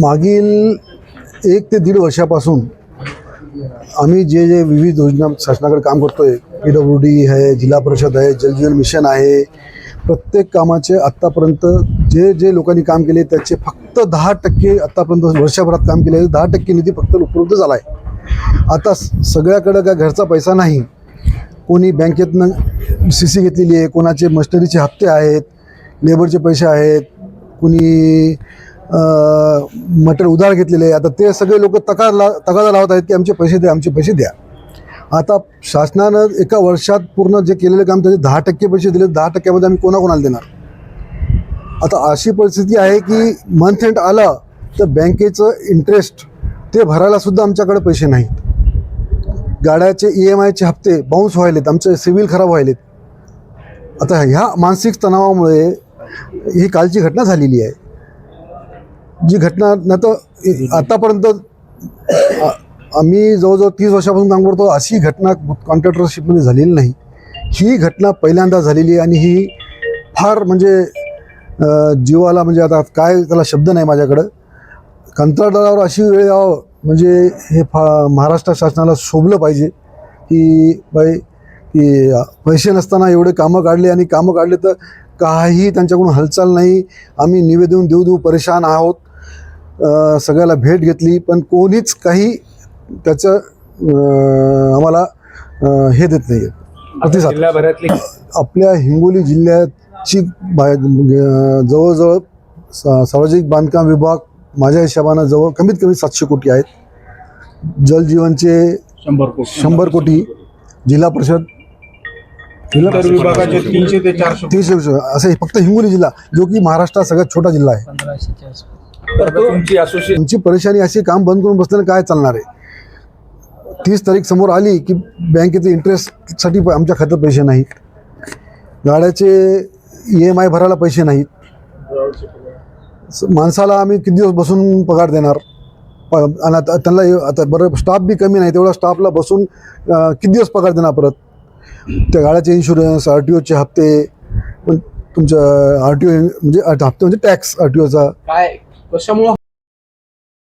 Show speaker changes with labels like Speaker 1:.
Speaker 1: मागील एक ते दीड वर्षापासून आम्ही जे जे विविध योजना शासनाकडे काम करतोय पी डब्ल्यू डी आहे जिल्हा परिषद आहे जलजीवन मिशन आहे प्रत्येक कामाचे आत्तापर्यंत जे जे लोकांनी काम केले त्याचे फक्त दहा टक्के आत्तापर्यंत वर्षभरात काम केले दहा टक्के निधी फक्त उपलब्ध झाला आहे. आता स- सगळ्याकडं काय घरचा पैसा नाही कोणी बँकेतनं सी सी घेतलेली आहे कोणाचे मशनरीचे हप्ते आहेत लेबरचे पैसे आहेत कुणी मटेरियल उधार घेतलेले आहे. आता ते सगळे लोक तकार ला तगादा लावत आहेत की आमचे पैसे द्या आमचे पैसे द्या. आता शासनानं एका वर्षात पूर्ण जे केलेलं काम त्याचे दहा टक्के पैसे दिले दहा टक्क्यामध्ये आम्ही कोणाकोणाला देणार? आता अशी परिस्थिती आहे की मंथ एंड आलं तर बँकेचं इंटरेस्ट ते भरायला सुद्धा आमच्याकडे पैसे नाहीत. गाड्याचे ई एम आयचे हप्ते बाउन्स व्हायलेत आमचे सिव्हिल खराब व्हायलेत. आता ह्या मानसिक तणावामुळे ही कालची घटना झालेली आहे. जी घटना न तर आतापर्यंत आम्ही जवळजवळ तीस वर्षापासून काम करतो अशी घटना कॉन्ट्रॅक्टरशिपमध्ये झालेली नाही. ही घटना पहिल्यांदा झालेली आहे आणि ही फार म्हणजे जीवाला म्हणजे आता काय त्याला शब्द नाही माझ्याकडं. कंत्राटदारावर अशी वेळ यावं म्हणजे हे फा महाराष्ट्र शासनाला शोभलं पाहिजे की बाई की पैसे नसताना एवढे कामं काढले आणि कामं काढले तर काही त्यांच्याकडून हालचाल नाही. आम्ही निवेदन देऊ देऊ परेशान आहोत. सगळ्याला भेट घेतली पण कोणीच काही त्याचं आम्हाला हे देत नाही प्रतिसाद. आपल्या हिंगोली जिल्ह्याची बा- ग- जवळजवळ सा- सार्वजनिक बांधकाम विभाग माझ्या हिशोबानं जवळ कमीत कमी सातशे कोटी आहेत. जलजीवनचे
Speaker 2: शंभर कोटी.
Speaker 1: शंभर कोटी जिल्हा परिषद जिल्हा
Speaker 2: इतर विभागाचे तीनशे ते चारशे
Speaker 1: तीनशे असं हे फक्त हिंगोली जिल्हा जो की महाराष्ट्रात सगळ्यात छोटा जिल्हा आहे.
Speaker 2: तुमची असोसिएशन
Speaker 1: तुमची परेशानी अशी काम बंद करून बसल्यानं काय चालणार आहे? तीस तारीख समोर आली की बँकेचे इंटरेस्टसाठी प- आमच्या खात्यात पैसे नाहीत. गाड्याचे ई एम आय भरायला पैसे नाहीत. माणसाला आम्ही किती दिवस बसून पगार देणार? आणि आता त्यांना आता बरं स्टाफ बी कमी नाही तेवढा स्टाफला बसून किती दिवस पगार देणार परत? त्या गाड्याचे इन्शुरन्स आर टी ओचे हप्ते पण तुमचं आर टी ओ म्हणजे हप्ते म्हणजे टॅक्स आर टी ओचा
Speaker 2: काय Nós chamamos é